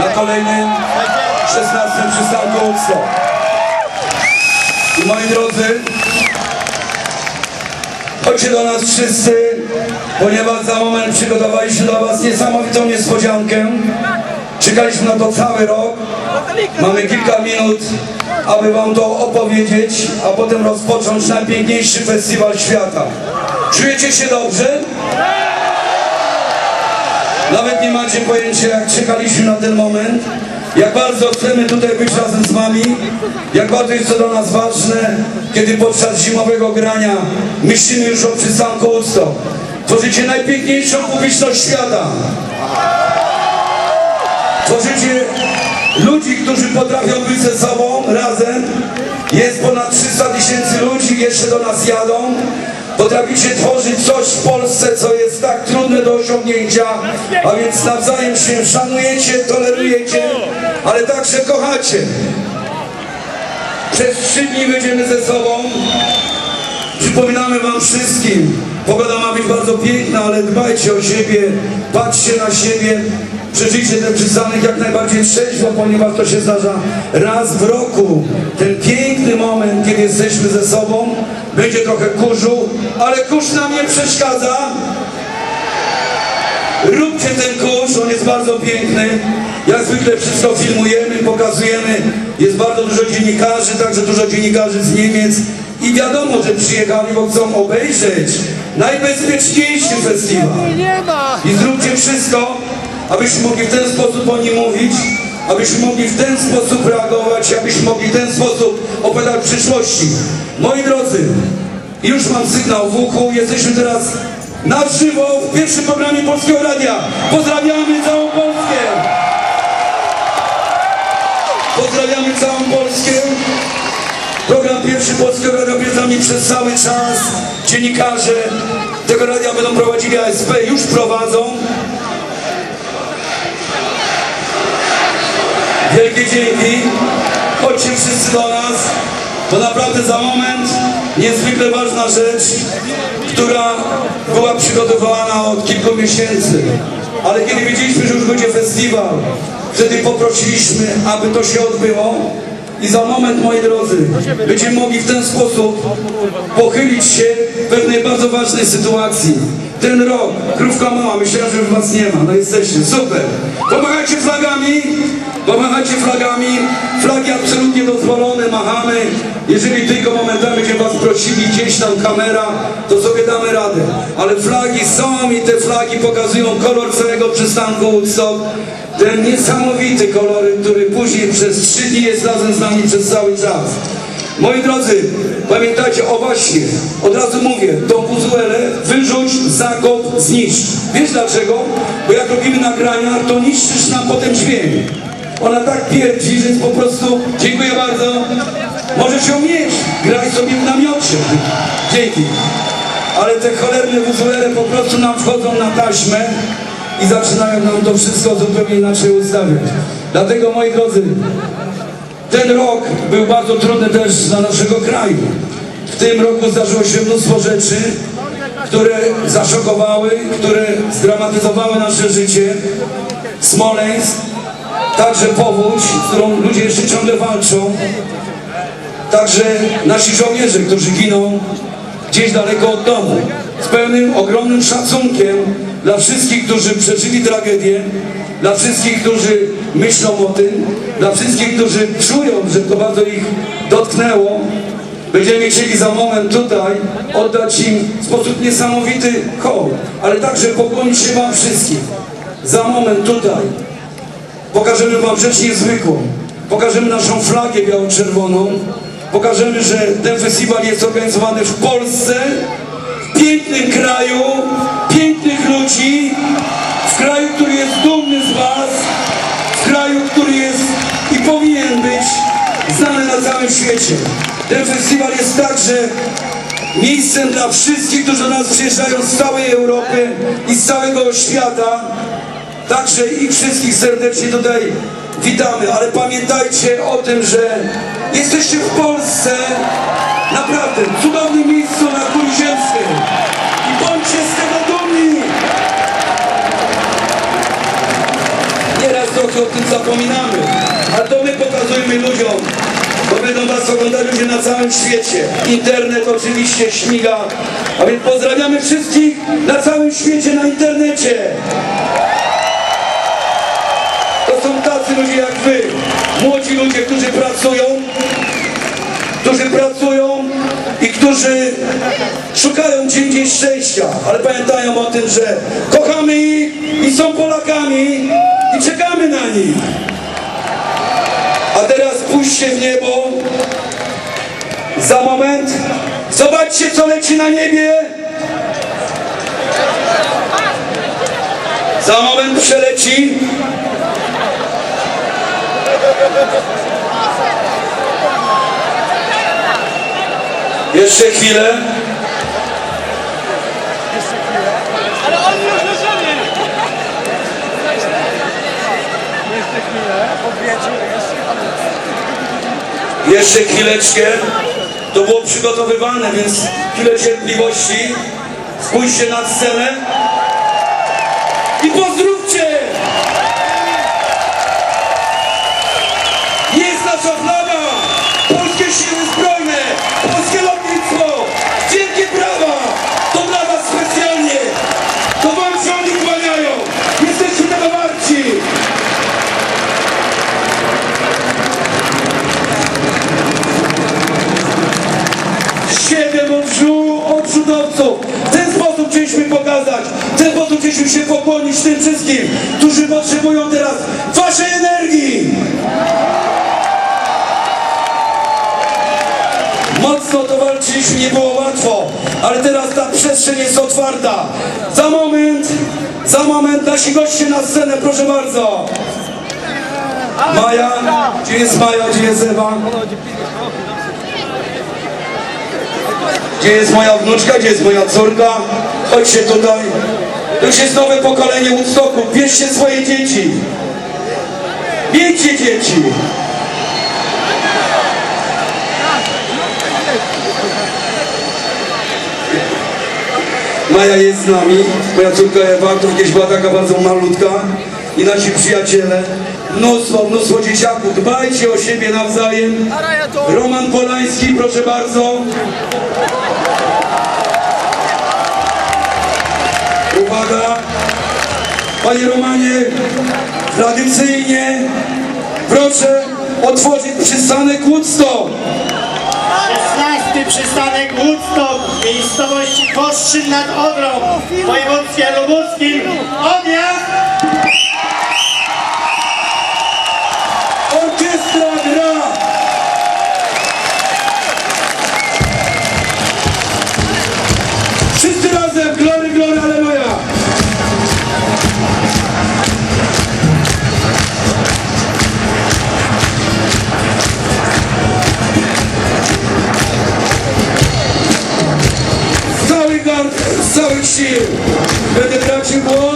na kolejnym 16 przystanku Woodstock. I moi drodzy, chodźcie do nas wszyscy, ponieważ za moment przygotowaliśmy dla was niesamowitą niespodziankę. Czekaliśmy na to cały rok. Mamy kilka minut, aby wam to opowiedzieć, a potem rozpocząć najpiękniejszy festiwal świata. Czujecie się dobrze? Nawet nie macie pojęcia, jak czekaliśmy na ten moment, jak bardzo chcemy tutaj być razem z wami, jak bardzo jest to dla nas ważne, kiedy podczas zimowego grania myślimy już o przystanku Woodstock. Tworzycie najpiękniejszą publiczność świata. Tworzycie ludzi, którzy potrafią być ze sobą razem. Jest ponad 300 tysięcy ludzi, jeszcze do nas jadą. Potraficie tworzyć coś w Polsce, co jest tak trudne do osiągnięcia, a więc nawzajem się szanujecie, tolerujecie, ale także kochacie. Przez trzy dni będziemy ze sobą. Przypominamy wam wszystkim, pogoda ma być bardzo piękna, ale dbajcie o siebie, patrzcie na siebie, przeżyjcie ten przystanek jak najbardziej trzeźwo, ponieważ to się zdarza raz w roku. Ten piękny moment, kiedy jesteśmy ze sobą, będzie trochę kurzu, ale kurz nam nie przeszkadza. Róbcie ten kurz, on jest bardzo piękny. Jak zwykle wszystko filmujemy, pokazujemy. Jest bardzo dużo dziennikarzy, także dużo dziennikarzy z Niemiec. I wiadomo, że przyjechali, bo chcą obejrzeć najbezpieczniejszy festiwal. Nie ma! I zróbcie wszystko, abyśmy mogli w ten sposób o nim mówić, abyśmy mogli w ten sposób reagować, abyśmy mogli w ten sposób opowiadać w przyszłości. Moi drodzy, już mam sygnał w uchu, jesteśmy teraz na żywo w pierwszym programie Polskiego Radia. Pozdrawiamy całą Polskę! Pozdrawiamy całą Polskę. Program pierwszy Polskiego Radia nami przez cały czas. Dziennikarze tego radia będą prowadzili ASP, już prowadzą. Wielkie dzięki. Chodźcie wszyscy do nas, bo naprawdę za moment niezwykle ważna rzecz, która była przygotowana od kilku miesięcy. Ale kiedy wiedzieliśmy, że już będzie festiwal, wtedy poprosiliśmy, aby to się odbyło. I za moment, moi drodzy, będziemy mogli w ten sposób pochylić się w pewnej bardzo ważnej sytuacji. Ten rok, krówka mała, myślałem, że już was nie ma, no jesteście, super. Pomachajcie flagami, pomachajcie flagami, flagi absolutnie dozwolone, machamy. Jeżeli tylko momentami będziemy was prosili, gdzieś tam kamera, to sobie damy radę. Ale flagi są i te flagi pokazują kolor całego przystanku Woodstock. Ten niesamowity kolor, który później przez trzy dni jest razem z nami przez cały czas. Moi drodzy, pamiętajcie, o właśnie, od razu mówię, tą buzuelę wyrzuć, zakop, zniszcz. Wiesz dlaczego? Bo jak robimy nagrania, to niszczysz nam potem dźwięk. Ona tak pierdzi, że jest po prostu, dziękuję bardzo, możesz ją mieć, graj sobie w namiocie. Dzięki. Ale te cholerne buzuele po prostu nam wchodzą na taśmę i zaczynają nam to wszystko zupełnie inaczej ustawiać. Dlatego, moi drodzy, ten rok był bardzo trudny też dla naszego kraju. W tym roku zdarzyło się mnóstwo rzeczy, które zaszokowały, które zdramatyzowały nasze życie. Smoleńsk, także powódź, z którą ludzie jeszcze ciągle walczą. Także nasi żołnierze, którzy giną gdzieś daleko od domu. Z pełnym, ogromnym szacunkiem dla wszystkich, którzy przeżyli tragedię, dla wszystkich, którzy myślą o tym, dla wszystkich, którzy czują, że to bardzo ich dotknęło. Będziemy chcieli za moment tutaj oddać im w sposób niesamowity hołd, ale także pokłonić się Wam wszystkim. Za moment tutaj Pokażemy wam rzecz niezwykłą. Pokażemy naszą flagę biało-czerwoną. Pokażemy, że ten festiwal jest organizowany w Polsce, w pięknym kraju, pięknych ludzi, w kraju, który jest dumny z was, w kraju, który jest i powinien być znany na całym świecie. Ten festiwal jest także miejscem dla wszystkich, którzy do nas przyjeżdżają z całej Europy i z całego świata. Także ich wszystkich serdecznie tutaj witamy, ale pamiętajcie o tym, że jesteście w Polsce, naprawdę cudownym miejscu na kuli ziemskiej i bądźcie z tego dumni. Nieraz trochę o tym zapominamy. Ale to my pokazujemy ludziom, bo będą was oglądać ludzie na całym świecie. Internet oczywiście śmiga, a więc pozdrawiamy wszystkich na całym świecie na internecie. Którzy pracują, którzy pracują i którzy szukają gdzie indziej szczęścia, ale pamiętają o tym, że kochamy ich i są Polakami i czekamy na nich. A teraz pójście w niebo. Za moment. Zobaczcie, co leci na niebie. Za moment przeleci. Jeszcze chwilę. Ale oni już leżeli! Jeszcze chwileczkę. To było przygotowywane, więc chwilę cierpliwości. Spójrzcie na scenę. Się pokłonić tym wszystkim, którzy potrzebują teraz waszej energii. Mocno to walczyliśmy, nie było łatwo, ale teraz ta przestrzeń jest otwarta. Za moment, za moment nasi goście na scenę, proszę bardzo. Maja, gdzie jest Maja, gdzie jest Ewa? Gdzie jest moja wnuczka, gdzie jest moja córka? Chodźcie tutaj. To już jest nowe pokolenie Woodstocku. Bierzcie swoje dzieci. Miejcie dzieci. Maja jest z nami, moja córka Ewa, to kiedyś była taka bardzo malutka i nasi przyjaciele. Mnóstwo, mnóstwo dzieciaków. Dbajcie o siebie nawzajem. Roman Polański, proszę bardzo. Uwaga! Panie Romanie, tradycyjnie proszę otworzyć przystanek Woodstock. 16 przystanek Woodstock, miejscowości Koszczyn nad Odrą, w województwie lubuskim. Odjazd! Заручив, ми не бачимо.